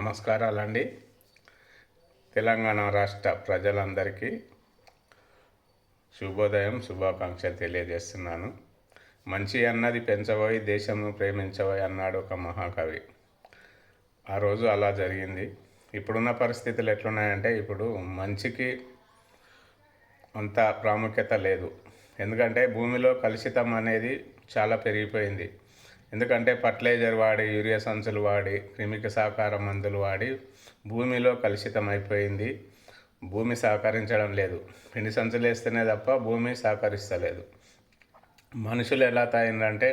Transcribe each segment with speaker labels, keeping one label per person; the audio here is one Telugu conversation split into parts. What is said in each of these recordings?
Speaker 1: నమస్కారాలండి. తెలంగాణ రాష్ట్ర ప్రజలందరికీ శుభోదయం శుభాకాంక్షలు తెలియజేస్తున్నాను. మంచి అన్నది పెంచబోయి దేశంను ప్రేమించబోయి అన్నాడు ఒక మహాకవి. ఆ రోజు అలా జరిగింది. ఇప్పుడున్న పరిస్థితులు ఎట్లున్నాయంటే ఇప్పుడు మంచికి అంత ప్రాముఖ్యత లేదు. ఎందుకంటే భూమిలో కలుషితం అనేది చాలా పెరిగిపోయింది. ఎందుకంటే ఫర్టిలైజర్ వాడి యూరియా సంచులు వాడి క్రిమికి సహకార మందులు వాడి భూమిలో కలుషితం అయిపోయింది భూమి సహకరించడం లేదు. పిండి సంచులు వేస్తేనే తప్ప భూమి సహకరిస్తలేదు మనుషులు ఎలా తయారంటే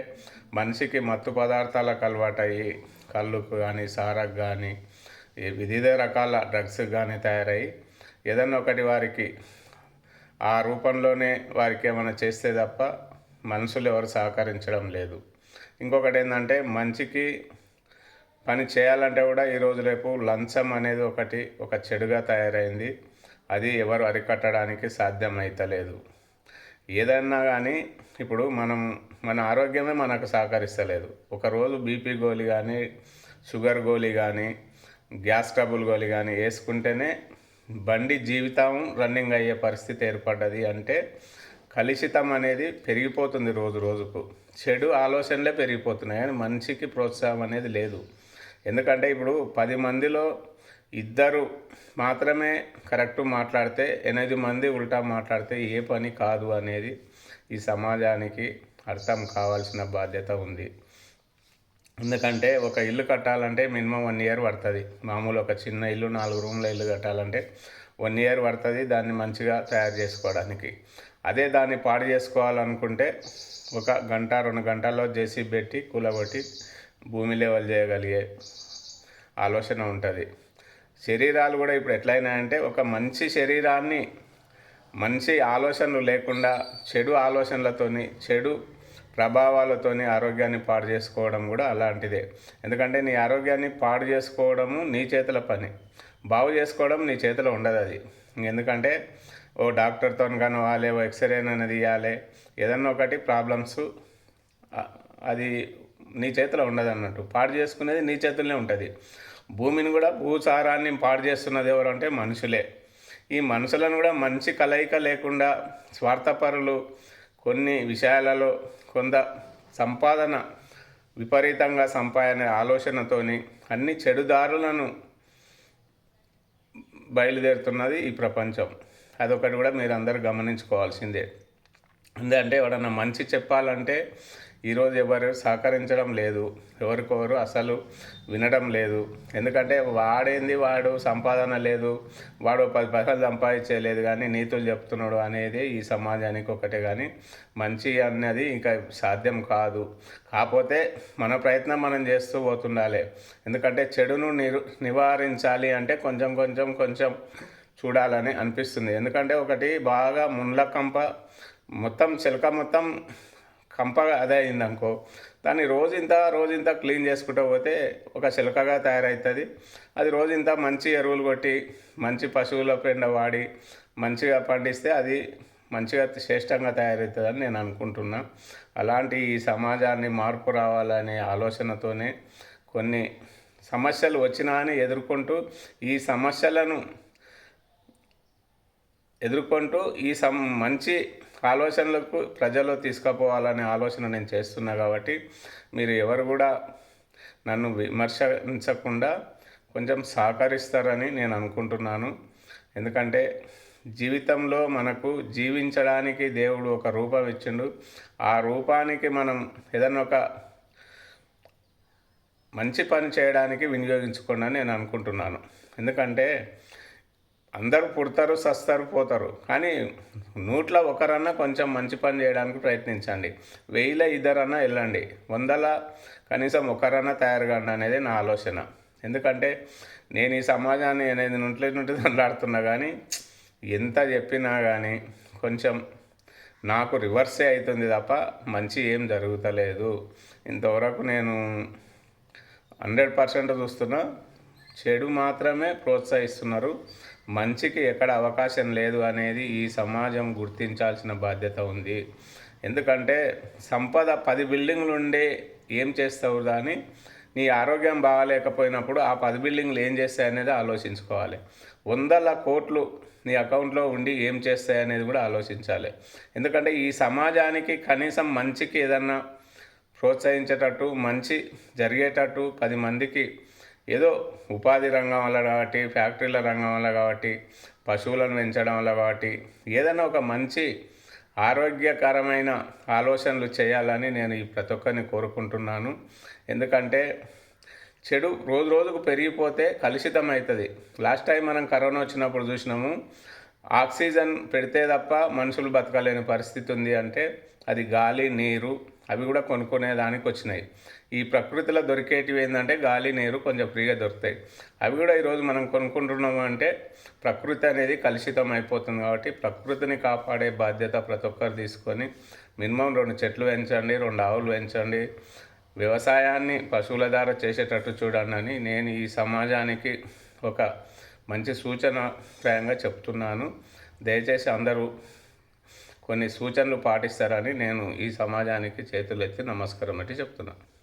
Speaker 1: మనిషికి మత్తు పదార్థాలకు అలవాటయ్యి కళ్ళుకు కానీ సారకు కానీ వివిధ రకాల డ్రగ్స్ కానీ తయారయ్యి ఏదన్నా ఒకటి వారికి ఆ రూపంలోనే వారికి ఏమైనా చేస్తే తప్ప మనుషులు ఎవరు సహకరించడం లేదు. ఇంకొకటి ఏంటంటే మంచికి పని చేయాలంటే కూడా ఈరోజు రేపు లంచం అనేది ఒకటి ఒక చెడుగా తయారైంది. అది ఎవరు అరికట్టడానికి సాధ్యమైతలేదు. ఏదన్నా కానీ ఇప్పుడు మనం మన ఆరోగ్యమే మనకు సహకరిస్తలేదు. ఒకరోజు బీపీ గోళీ కానీ షుగర్ గోళీ కానీ గ్యాస్ ట్రబుల్ గోళీ కానీ వేసుకుంటేనే బండి జీవితం రన్నింగ్ అయ్యే పరిస్థితి ఏర్పడ్డది అంటే కలుషితం అనేది పెరిగిపోతుంది రోజు రోజుకు. చెడు ఆలోచనలే పెరిగిపోతున్నాయి కానీ మనిషికి ప్రోత్సాహం అనేది లేదు. ఎందుకంటే ఇప్పుడు పది మందిలో ఇద్దరు మాత్రమే కరెక్ట్ మాట్లాడితే ఎనిమిది మంది ఉల్టా మాట్లాడితే ఏ పని కాదు అనేది ఈ సమాజానికి అర్థం కావాల్సిన బాధ్యత ఉంది. ఎందుకంటే ఒక ఇల్లు కట్టాలంటే మినిమం వన్ ఇయర్ పడుతుంది. మామూలు ఒక చిన్న ఇల్లు నాలుగు రూమ్ల ఇల్లు కట్టాలంటే వన్ ఇయర్ పడుతుంది దాన్ని మంచిగా తయారు చేసుకోవడానికి. అదే దాన్ని పాడు చేసుకోవాలనుకుంటే ఒక గంట రెండు గంటల్లో చేసి పెట్టి కూలబెట్టి భూమి లెవెల్ చేయగలిగే ఆలోచన ఉంటుంది. శరీరాలు కూడా ఇప్పుడు ఎట్లయినాయంటే ఒక మంచి శరీరాన్ని మంచి ఆలోచనలు లేకుండా చెడు ఆలోచనలతోని చెడు ప్రభావాలతోని ఆరోగ్యాన్ని పాడు చేసుకోవడం కూడా అలాంటిదే. ఎందుకంటే నీ ఆరోగ్యాన్ని పాడు చేసుకోవడము నీ చేతుల పని. బాగు చేసుకోవడం నీ చేతిలో ఉండదు అది ఎందుకంటే ఓ డాక్టర్తో కనవాలి ఓ ఎక్స్రే అనేది ఇవ్వాలి ఏదన్నా ఒకటి ప్రాబ్లమ్స్ అది నీ చేతిలో ఉండదు అన్నట్టు పాడు చేసుకునేది నీ చేతుల్లోనే ఉంటుంది. భూమిని కూడా భూసారాన్ని పాడు చేస్తున్నది ఎవరు అంటే మనుషులే. ఈ మనుషులను కూడా మంచి కలయిక లేకుండా స్వార్థపరులు కొన్ని విషయాలలో కొంత సంపాదన విపరీతంగా సంపాదన ఆలోచనతోని అన్ని చెడుదారులను బయలుదేరుతున్నది ఈ ప్రపంచం. అదొకటి కూడా మీరు అందరూ గమనించుకోవాల్సిందే. ఎందుకంటే ఎవడన్నా మంచి చెప్పాలంటే ఈరోజు ఎవరు సహకరించడం లేదు. ఎవరికొవరు అసలు వినడం లేదు. ఎందుకంటే వాడేంది వాడు సంపాదన లేదు. వాడు పది పైసలు సంపాదించలేదు కానీ నీతులు చెప్తున్నాడు అనేది ఈ సమాజానికి ఒకటే కానీ మంచి అన్నది ఇంకా సాధ్యం కాదు. కాకపోతే మన ప్రయత్నం మనం చేస్తూ పోతుండాలి. ఎందుకంటే చెడును నిరు నివారించాలి అంటే కొంచెం కొంచెం కొంచెం చూడాలని అనిపిస్తుంది. ఎందుకంటే ఒకటి బాగా ముండ్ల కంప మొత్తం చిలక మొత్తం కంప అదే అయిందనుకో. దాన్ని రోజు ఇంత క్లీన్ చేసుకుంటూ పోతే ఒక చిలకగా తయారవుతుంది అది రోజు మంచి ఎరువులు కొట్టి మంచి పశువుల పెండ వాడి మంచిగా పండిస్తే అది మంచిగా శ్రేష్టంగా తయారవుతుందని నేను అనుకుంటున్నా. అలాంటి ఈ సమాజాన్ని మార్పు రావాలనే ఆలోచనతోనే కొన్ని సమస్యలు వచ్చినా అని ఎదుర్కొంటూ ఈ సమస్యలను ఎదుర్కొంటూ ఈ సం మంచి ఆలోచనలకు ప్రజలు తీసుకుపోవాలనే ఆలోచన నేను చేస్తున్నా కాబట్టి మీరు ఎవరు కూడా నన్ను విమర్శించకుండా కొంచెం సహకరిస్తారని నేను అనుకుంటున్నాను. ఎందుకంటే జీవితంలో మనకు జీవించడానికి దేవుడు ఒక రూపం ఇచ్చిండు. ఆ రూపానికి మనం ఏదన్నా ఒక మంచి పని చేయడానికి వినియోగించుకోండి అని నేను అనుకుంటున్నాను. ఎందుకంటే అందరూ పుడతారు సస్తారు పోతారు. కానీ నూట్లో ఒకరన్నా కొంచెం మంచి పని చేయడానికి ప్రయత్నించండి. వెయ్యిల ఇద్దరన్నా వెళ్ళండి. వందల కనీసం ఒకరన్నా తయారు కాండి అనేది నా ఆలోచన. ఎందుకంటే నేను ఈ సమాజాన్ని అనేది నుండి నుండి దండాడుతున్నా కానీ ఎంత చెప్పినా కానీ కొంచెం నాకు రివర్సే అవుతుంది తప్ప మంచి ఏం జరుగుతలేదు. ఇంతవరకు నేను హండ్రెడ్ పర్సెంట్ చూస్తున్నా. చెడు మాత్రమే ప్రోత్సహిస్తున్నారు. మంచికి ఎక్కడ అవకాశం లేదు అనేది ఈ సమాజం గుర్తించాల్సిన బాధ్యత ఉంది. ఎందుకంటే సంపద పది బిల్డింగ్లు ఉండే ఏం చేస్తావు దాని నీ ఆరోగ్యం బాగాలేకపోయినప్పుడు ఆ పది బిల్డింగ్లు ఏం చేస్తాయి అనేది ఆలోచించుకోవాలి. వందల కోట్లు నీ అకౌంట్లో ఉండి ఏం చేస్తాయి అనేది కూడా ఆలోచించాలి. ఎందుకంటే ఈ సమాజానికి కనీసం మంచికి ఏదన్నా ప్రోత్సహించేటట్టు మంచి జరిగేటట్టు పది మందికి ఏదో ఉపాధి రంగం వల్ల కాబట్టి ఫ్యాక్టరీల రంగం వల్ల కాబట్టి పశువులను పెంచడం వల్ల కాబట్టి ఏదైనా ఒక మంచి ఆరోగ్యకరమైన ఆలోచనలు చేయాలని నేను ఈ ప్రతి ఒక్కరిని కోరుకుంటున్నాను. ఎందుకంటే చెడు రోజు రోజుకు పెరిగిపోతే కలుషితం అవుతుంది లాస్ట్ టైం మనం కరోనా వచ్చినప్పుడు చూసినాము ఆక్సిజన్ పెడితే తప్ప మనుషులు బతకలేని పరిస్థితి ఉంది అంటే అది గాలి నీరు అవి కూడా కొనుక్కునే దానికి వచ్చినాయి. ఈ ప్రకృతిలో దొరికేటివి ఏంటంటే గాలి నీరు కొంచెం ఫ్రీగా దొరుకుతాయి. అవి కూడా ఈరోజు మనం కొనుక్కుంటున్నాము అంటే ప్రకృతి అనేది కలుషితం అయిపోతుంది కాబట్టి ప్రకృతిని కాపాడే బాధ్యత ప్రతి ఒక్కరు తీసుకొని మినిమం రెండు చెట్లు పెంచండి రెండు ఆవులు పెంచండి. వ్యవసాయాన్ని పశువుల ద్వారా చేసేటట్టు చూడండి అని నేను ఈ సమాజానికి ఒక మంచి సూచనప్రాయంగా చెప్తున్నాను. దయచేసి అందరూ కొన్ని సూచనలు పాటిస్తారని నేను ఈ సమాజానికి చేతులెత్తి నమస్కారం బట్టి చెప్తున్నాను.